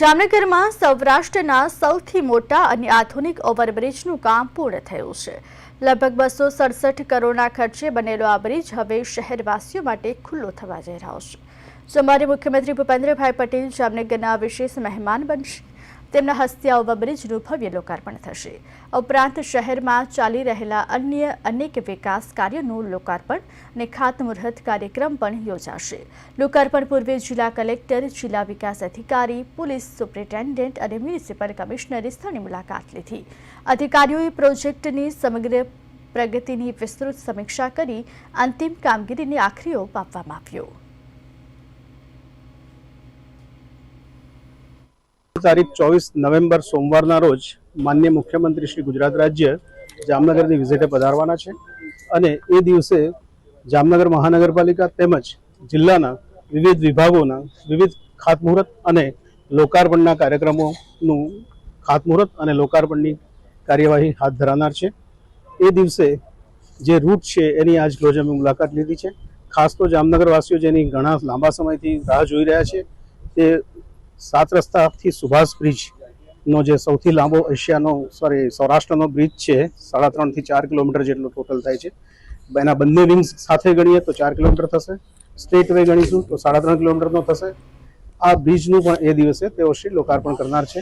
જામનગરમાં સૌરાષ્ટ્રના સૌથી મોટા અને આધુનિક ઓવરબ્રિજનું કામ પૂર્ણ થયું છે. લગભગ બસો સડસઠ કરોડના ખર્ચે બનેલો આ બ્રિજ હવે શહેરવાસીઓ માટે ખુલ્લો થવા જઈ રહ્યો છે. સોમવારે મુખ્યમંત્રી ભૂપેન્દ્રભાઈ પટેલ જામનગરના વિશેષ મહેમાન બનશે. તેમના હસ્તે ઓવરબ્રિજનું ભવ્ય લોકાર્પણ થશે. ઉપરાંત શહેરમાં ચાલી રહેલા અન્ય અનેક વિકાસ કાર્યોનું લોકાર્પણ અને ખાતમુહૂર્ત કાર્યક્રમ પણ યોજાશે. લોકાર્પણ પૂર્વે જિલ્લા કલેક્ટર, જિલ્લા વિકાસ અધિકારી, પોલીસ સુપ્રિન્ટેન્ડન્ટ અને મ્યુનિસિપલ કમિશનરે સ્થળની મુલાકાત લીધી. અધિકારીઓએ પ્રોજેક્ટની સમગ્ર પ્રગતિની વિસ્તૃત સમીક્ષા કરી અંતિમ કામગીરીને આખરી ઓપ આપવામાં આવ્યો. તારીખ ચોવીસ નવેમ્બર સોમવારના રોજ માન્ય મુખ્યમંત્રી શ્રી ગુજરાત રાજ્ય જામનગરની વિઝિટે પધારવાના છે અને એ દિવસે જામનગર મહાનગરપાલિકા તેમજ જિલ્લાના વિવિધ વિભાગોના વિવિધ ખાતમુહૂર્ત અને લોકાર્પણના કાર્યક્રમોનું ખાતમુહૂર્ત અને લોકાર્પણની કાર્યવાહી હાથ ધરાનાર છે. એ દિવસે જે રૂટ છે એની આજ રોજ અમે મુલાકાત લીધી છે. ખાસ તો જામનગરવાસીઓ જેની ઘણા લાંબા સમયથી રાહ જોઈ રહ્યા છે તે સાત રસ્તાથી સુભાષ બ્રિજનો જે સૌથી લાંબો એશિયાનો સોરી સૌરાષ્ટ્રનો બ્રિજ છે, સાડા ત્રણથી ચાર કિલોમીટર જેટલો ટોટલ થાય છે. એના બંને વિંગ્સ સાથે ગણીએ તો ચાર કિલોમીટર થશે. સ્ટેટ વે ગણીશું તો સાડા ત્રણ કિલોમીટરનો થશે. આ બ્રિજનું પણ એ દિવસે તેઓ શ્રી લોકાર્પણ કરનાર છે.